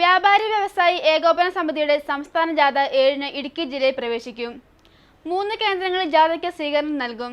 വ്യാപാരി വ്യവസായി ഏകോപന സമിതിയുടെ സംസ്ഥാന ജാഥ ഏഴിന് ഇടുക്കി ജില്ലയിൽ പ്രവേശിക്കും. മൂന്ന് കേന്ദ്രങ്ങളിൽ ജാഥയ്ക്ക് സ്വീകരണം നൽകും.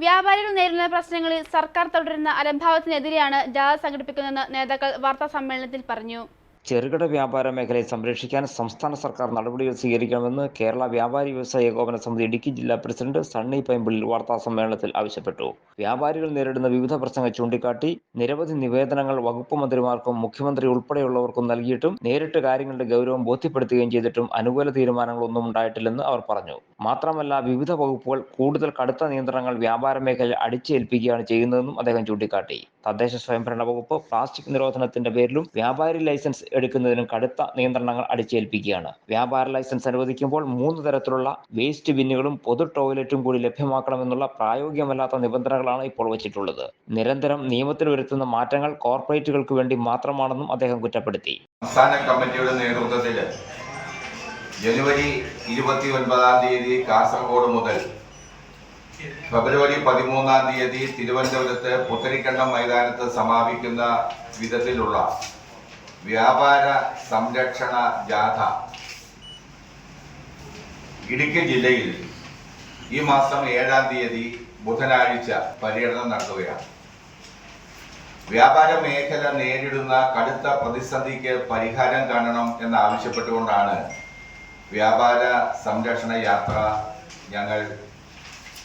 വ്യാപാരികൾ നേരിടുന്ന പ്രശ്നങ്ങളിൽ സർക്കാർ തുടരുന്ന അലംഭാവത്തിനെതിരെയാണ് ജാഥ സംഘടിപ്പിക്കുന്നതെന്ന് നേതാക്കൾ വാർത്താ സമ്മേളനത്തിൽ പറഞ്ഞു. ചെറുകിട വ്യാപാര മേഖലയെ സംരക്ഷിക്കാൻ സംസ്ഥാന സർക്കാർ നടപടികൾ സ്വീകരിക്കണമെന്ന് കേരള വ്യാപാരി വ്യവസായ ഏകോപന സമിതി ഇടുക്കി ജില്ലാ പ്രസിഡന്റ് സണ്ണി പൈമ്പിളിൽ വാർത്താ സമ്മേളനത്തിൽ ആവശ്യപ്പെട്ടു. വ്യാപാരികൾ നേരിടുന്ന വിവിധ പ്രശ്നങ്ങൾ ചൂണ്ടിക്കാട്ടി നിരവധി നിവേദനങ്ങൾ വകുപ്പ് മന്ത്രിമാർക്കും മുഖ്യമന്ത്രി ഉൾപ്പെടെയുള്ളവർക്കും നൽകിയിട്ടും നേരിട്ട് കാര്യങ്ങളുടെ ഗൗരവം ബോധ്യപ്പെടുത്തുകയും ചെയ്തിട്ടും അനുകൂല തീരുമാനങ്ങളൊന്നും ഉണ്ടായിട്ടില്ലെന്ന് അവർ പറഞ്ഞു. മാത്രമല്ല വിവിധ വകുപ്പുകൾ കൂടുതൽ കടുത്ത നിയന്ത്രണങ്ങൾ വ്യാപാര മേഖലയിൽ അടിച്ചേൽപ്പിക്കുകയാണ് ചെയ്യുന്നതെന്നും അദ്ദേഹം ചൂണ്ടിക്കാട്ടി. തദ്ദേശ സ്വയംഭരണ വകുപ്പ് പ്ലാസ്റ്റിക് നിരോധനത്തിന്റെ പേരിലും വ്യാപാരി ലൈസൻസ് എടുക്കുന്നതിനും കടുത്ത നിയന്ത്രണങ്ങൾ അടിച്ചേൽപ്പിക്കുകയാണ്. വ്യാപാര ലൈസൻസ് അനുവദിക്കുമ്പോൾ മൂന്ന് തരത്തിലുള്ള വേസ്റ്റ് ബിന്നുകളും പൊതു ടോയ്ലറ്റും കൂടി ലഭ്യമാക്കണമെന്നുള്ള പ്രായോഗികമല്ലാത്ത നിബന്ധനകളാണ് ഇപ്പോൾ വച്ചിട്ടുള്ളത്. നിരന്തരം നിയമത്തിൽ വരുത്തുന്ന മാറ്റങ്ങൾ കോർപ്പറേറ്റുകൾക്ക് വേണ്ടി മാത്രമാണെന്നും അദ്ദേഹം കുറ്റപ്പെടുത്തി. സംസ്ഥാന കമ്മിറ്റിയുടെ നേതൃത്വത്തിൽ ജനുവരി ഇരുപത്തി ഒൻപതാം തീയതി കാസർഗോഡ് മുതൽ ഫെബ്രുവരി പതിമൂന്നാം തീയതി തിരുവനന്തപുരത്ത് പുത്തരിക്കണ്ടം മൈതാനത്ത് സമാപിക്കുന്ന വിധത്തിലുള്ള വ്യാപാര സംരക്ഷണ ജാഥ ഇടുക്കി ജില്ലയിൽ ഈ മാസം ഏഴാം തീയതി ബുധനാഴ്ച പര്യടനം നടത്തുകയാണ് വ്യാപാര മേഖല നേരിടുന്ന കടുത്ത പ്രതിസന്ധിക്ക് പരിഹാരം കാണണം എന്നാവശ്യപ്പെട്ടുകൊണ്ടാണ് വ്യാപാര സംരക്ഷണ യാത്ര ഞങ്ങൾ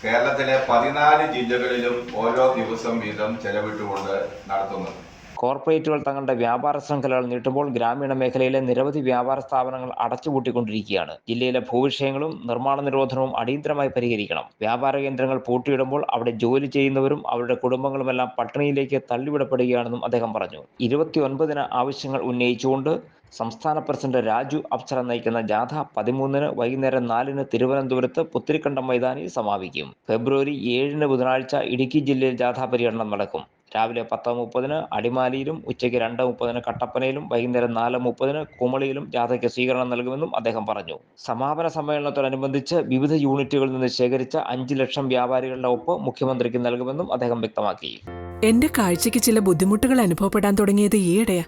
കേരളത്തിലെ പതിനാല് ജില്ലകളിലും ഓരോ ദിവസം വീതം ചെലവിട്ടുകൊണ്ട് നടത്തുന്നത് കോർപ്പറേറ്റുകൾ തങ്ങളുടെ വ്യാപാര ശൃംഖലകൾ നീട്ടുമ്പോൾ ഗ്രാമീണ മേഖലയിലെ നിരവധി വ്യാപാര സ്ഥാപനങ്ങൾ അടച്ചുപൂട്ടിക്കൊണ്ടിരിക്കുകയാണ്. ജില്ലയിലെ ഭൂവിഷയങ്ങളും നിർമ്മാണ നിരോധനവും അടിയന്തരമായി പരിഹരിക്കണം. വ്യാപാര കേന്ദ്രങ്ങൾ പൂട്ടിയിടുമ്പോൾ അവിടെ ജോലി ചെയ്യുന്നവരും അവരുടെ കുടുംബങ്ങളുമെല്ലാം പട്ടിണിയിലേക്ക് തള്ളിവിടപ്പെടുകയാണെന്നും അദ്ദേഹം പറഞ്ഞു. ഇരുപത്തി ഒൻപതിന് ആവശ്യങ്ങൾ ഉന്നയിച്ചുകൊണ്ട് സംസ്ഥാന പ്രസിഡന്റ് രാജു അപ്സര നയിക്കുന്ന ജാഥ പതിമൂന്നിന് വൈകുന്നേരം നാലിന് തിരുവനന്തപുരത്ത് പുത്തിരിക്കണ്ടം മൈതാനിൽ സമാപിക്കും. ഫെബ്രുവരി ഏഴിന് ബുധനാഴ്ച ഇടുക്കി ജില്ലയിൽ ജാഥാ പര്യടനം നടക്കും. രാവിലെ പത്ത് മുപ്പതിന് അടിമാലിയിലും ഉച്ചയ്ക്ക് രണ്ട് മുപ്പതിന് കട്ടപ്പനയിലും വൈകുന്നേരം നാല് മുപ്പതിന് കുമളിയിലും ജാഥയ്ക്ക് സ്വീകരണം നൽകുമെന്നും അദ്ദേഹം പറഞ്ഞു. സമാപന സമ്മേളനത്തോടനുബന്ധിച്ച് വിവിധ യൂണിറ്റുകളിൽ നിന്ന് ശേഖരിച്ച അഞ്ച് ലക്ഷം വ്യാപാരികളുടെ ഒപ്പ് മുഖ്യമന്ത്രിക്ക് നൽകുമെന്നും അദ്ദേഹം വ്യക്തമാക്കി. എന്റെ കാഴ്ചയ്ക്ക് ചില ബുദ്ധിമുട്ടുകൾ അനുഭവപ്പെടാൻ തുടങ്ങിയത് ഈയിടെയാ.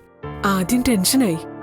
ആദ്യം ടെൻഷനായി.